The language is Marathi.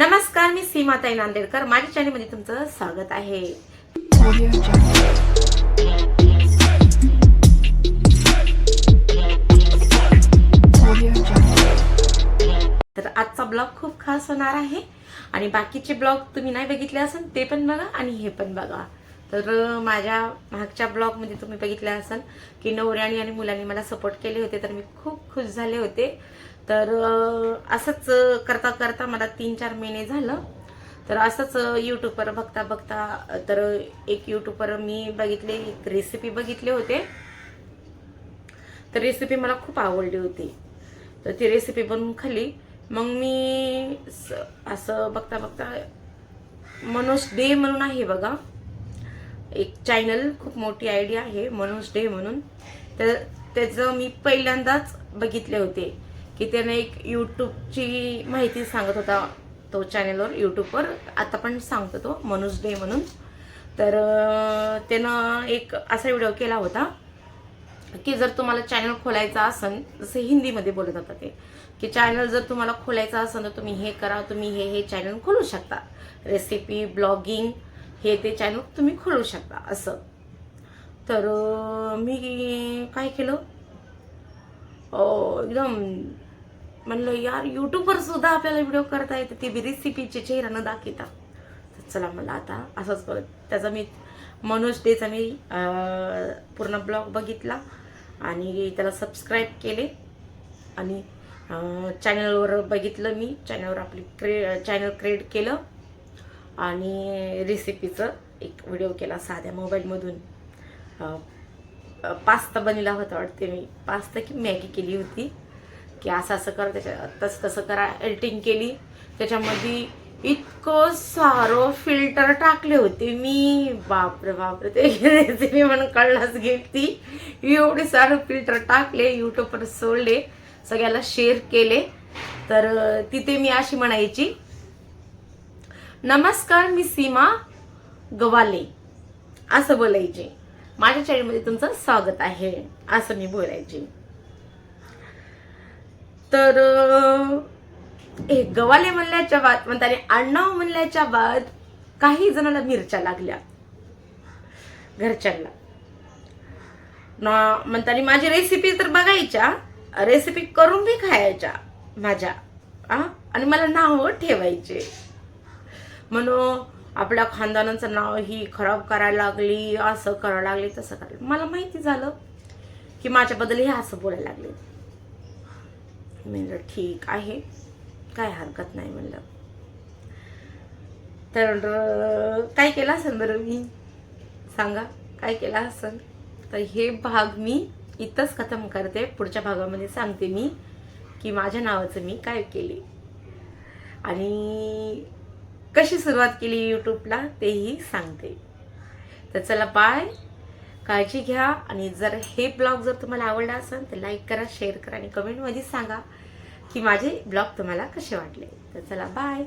नमस्कार मी सीमाताई नांदेडकर. माझ्या चॅनलमध्ये तुमचं स्वागत आहे. तर आजचा ब्लॉग खूप खास होणार आहे. आणि बाकीचे ब्लॉग तुम्ही नाही बघितले असेल ते पण बघा आणि हे पण बघा. तर माझ्या मागच्या ब्लॉगमध्ये तुम्ही बघितलं असाल की नवऱ्याणी आणि मुलांनी मला सपोर्ट केले होते तर मी खूप खुश झाले होते. तर असंच करता करता मला तीन चार महिने झालं. तर असंच यूट्यूबवर बघता बघता तर एक यूट्यूबवर मी बघितले एक रेसिपी बघितले होते. तर रेसिपी मला खूप आवडली होती. तर ती रेसिपी बनवून खाल्ली. मग मी स- असं बघता बघता मनोज डे म्हणून आहे बघा. एक चॅनल खूप मोठी आयडिया आहे मनोज डे म्हणून. तर त्याचं मी पहिल्यांदाच बघितले होते की त्याने एक यूट्यूबची माहिती सांगत होता तो चॅनलवर यूट्यूबवर आता पण सांगतो तो मनोज डे म्हणून. तर त्यानं एक असा व्हिडिओ केला होता की जर तुम्हाला चॅनल खोलायचा असेल जसं हिंदीमध्ये बोलत होता ते की चॅनल जर तुम्हाला खोलायचं असेल तर तुम्ही हे करा तुम्ही हे हे चॅनल खोलू शकता. रेसिपी ब्लॉगिंग हे ते चॅनल तुम्ही खोलू शकता असं. तर मी काय केलं? एकदम म्हणलं यार यूट्यूबवर सुद्धा आपल्याला व्हिडिओ करता येते ती बी रेसिपीचे चेहरा न दाखवता. तर चला मला आता असंच करत त्याचा मी मनोज डेचा मी पूर्ण ब्लॉग बघितला आणि त्याला सबस्क्राईब केले. आणि चॅनलवर बघितलं मी चॅनलवर आपली क्रे चॅनल क्रिएट केलं. आणि रेसिपीचं एक व्हिडिओ केला साध्या मोबाईलमधून पास्ता बनला होता वाटते मी. पास्ता की मॅगी केली होती. की असं असं कर त्याच्या तसं तसं करा एडिटिंग केली. त्याच्यामध्ये इतकं सारं फिल्टर टाकले होते मी. बापरे बापरे ते रेसिपी म्हणून कळलाच घेतली एवढे सारं फिल्टर टाकले यूट्यूबवर सोडले सगळ्याला शेअर केले. तर तिथे मी अशी म्हणायची नमस्कार मी सीमा गवाले. असं बोलायचे. माझ्या चॅनलमध्ये तुमचं स्वागत आहे. असं मी बोलायचे. तर हे गवाले म्हणल्याच्या बाद म्हणताने आडनाव म्हणल्याच्या बाद काही जणांना मिरच्या लागल्या. घरच्यांना. ना म्हणताने माझी रेसिपी तर बघायच्या. रेसिपी करून बी खायच्या माझ्या. आणि मला नाव ठेवायचे. म्हणून आपल्या खानदानाचं नाव ही खराब करायला लागली असं करायला लागली तसं करायला मला माहिती झालं की माझ्याबद्दल हे असं बोलायला लागले. मी म्हणलं ठीक आहे काय हरकत नाही म्हणलं. तर काय केलं असेल बरं मी? सांगा काय केलं असेल? तर हे भाग मी इथंच खतम करते. पुढच्या भागामध्ये सांगते मी की माझ्या नावाचं मी काय केले. आणि कशी सुरुवात केली यूट्यूबला तेही सांगते. तर चला बाय काळजी घ्या आणि जर हे ब्लॉग जर तुम्हाला आवडला असेल तर लाईक करा शेअर करा आणि कमेंटमध्ये सांगा की माझे ब्लॉग तुम्हाला कसे वाटले. तर चला बाय